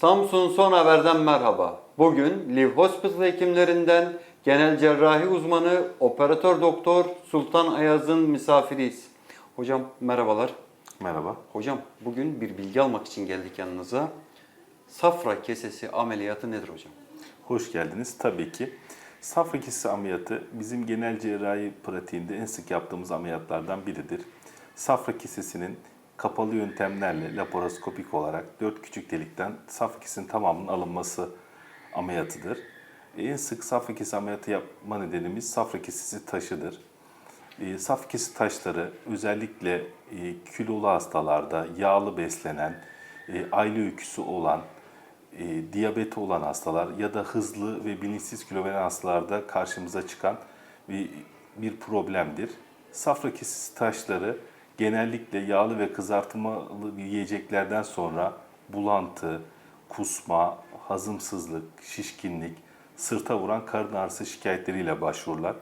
Samsun Son Haber'den merhaba. Bugün Liv Hospital hekimlerinden genel cerrahi uzmanı operatör doktor Sultan Ayaz'ın misafiriyiz. Hocam merhabalar. Merhaba. Hocam bugün bir bilgi almak için geldik yanınıza. Safra kesesi ameliyatı nedir hocam? Hoş geldiniz. Tabii ki. Safra kesesi ameliyatı bizim genel cerrahi pratiğinde en sık yaptığımız ameliyatlardan biridir. Safra kesesinin kapalı yöntemlerle laparoskopik olarak dört küçük delikten safra kesesinin tamamının alınması ameliyatıdır. En sık safra kesesi ameliyatı yapma nedenimiz safra kesesi taşıdır. E, safra kesesi taşları özellikle e, kilolu hastalarda, yağlı beslenen, e, aile öyküsü olan, e, diyabeti olan hastalar ya da hızlı ve bilinçsiz kilo veren hastalarda karşımıza çıkan bir, bir problemdir. Safra kesesi taşları genellikle yağlı ve kızartmalı yiyeceklerden sonra bulantı, kusma, hazımsızlık, şişkinlik, sırta vuran karın ağrısı şikayetleriyle başvururlar.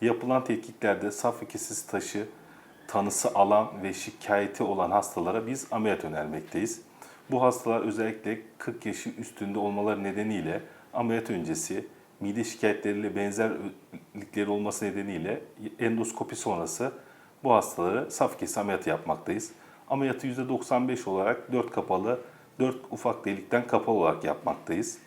Yapılan tetkiklerde safra kesesi taşı tanısı alan ve şikayeti olan hastalara biz ameliyat önermekteyiz. Bu hastalar özellikle 40 yaşı üstünde olmaları nedeniyle ameliyat öncesi mide şikayetleriyle benzerlikleri olması nedeniyle endoskopi sonrası bu hastalara saf kesesi ameliyatı yapmaktayız. Ameliyatı %95 olarak 4 kapalı, 4 ufak delikten kapalı olarak yapmaktayız.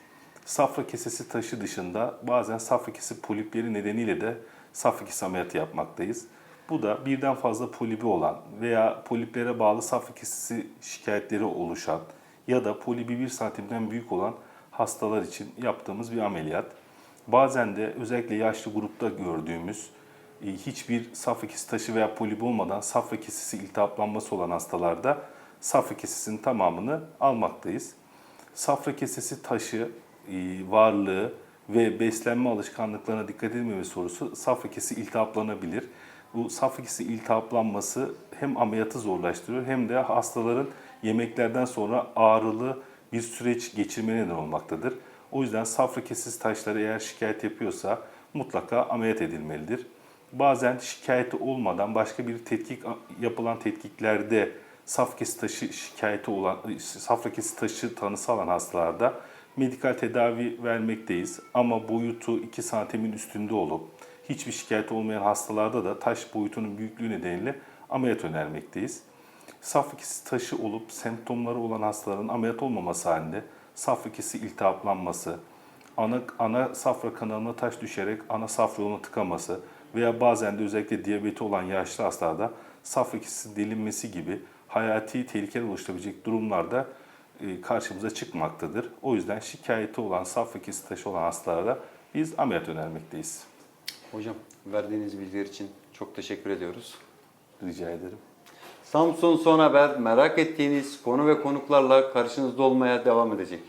Safra kesesi taşı dışında bazen safra kesesi polipleri nedeniyle de safra kesesi ameliyatı yapmaktayız. Bu da birden fazla polibi olan veya poliplere bağlı safra kesesi şikayetleri oluşan ya da polibi 1 santimden büyük olan hastalar için yaptığımız bir ameliyat. Bazen de özellikle yaşlı grupta gördüğümüz hiçbir safra kesesi taşı veya polip olmadan safra kesesi iltihaplanması olan hastalarda safra kesesinin tamamını almaktayız. Safra kesesi taşı, e, varlığı ve beslenme alışkanlıklarına dikkat edilmeme sorusu safra kesesi iltihaplanabilir. Bu safra kesesi iltihaplanması hem ameliyatı zorlaştırıyor hem de hastaların yemeklerden sonra ağrılı bir süreç geçirme neden olmaktadır. O yüzden safra kesesi taşları eğer şikayet yapıyorsa mutlaka ameliyat edilmelidir. Bazen şikayeti olmadan başka bir tetkik yapılan tetkiklerde safra kesesi taşı şikayeti olan safra kesesi taşı tanısı alan hastalarda medikal tedavi vermekteyiz. Ama boyutu 2 santimin üstünde olup hiçbir şikayet olmayan hastalarda da taş boyutunun büyüklüğü nedeniyle ameliyat önermekteyiz. Safra kesesi taşı olup semptomları olan hastaların ameliyat olmaması halinde safra kesesi iltihaplanması, ana, ana safra kanalına taş düşerek ana safra yoluna tıkaması veya bazen de özellikle diyabeti olan yaşlı hastalarda safra kesesi delinmesi gibi hayati tehlikeler oluşturabilecek durumlarda e, karşımıza çıkmaktadır. O yüzden şikayeti olan safra kesesi taşı olan hastalara biz ameliyat önermekteyiz. Hocam verdiğiniz bilgiler için çok teşekkür ediyoruz. Rica ederim. Samsun Son Haber merak ettiğiniz konu ve konuklarla karşınızda olmaya devam edecek.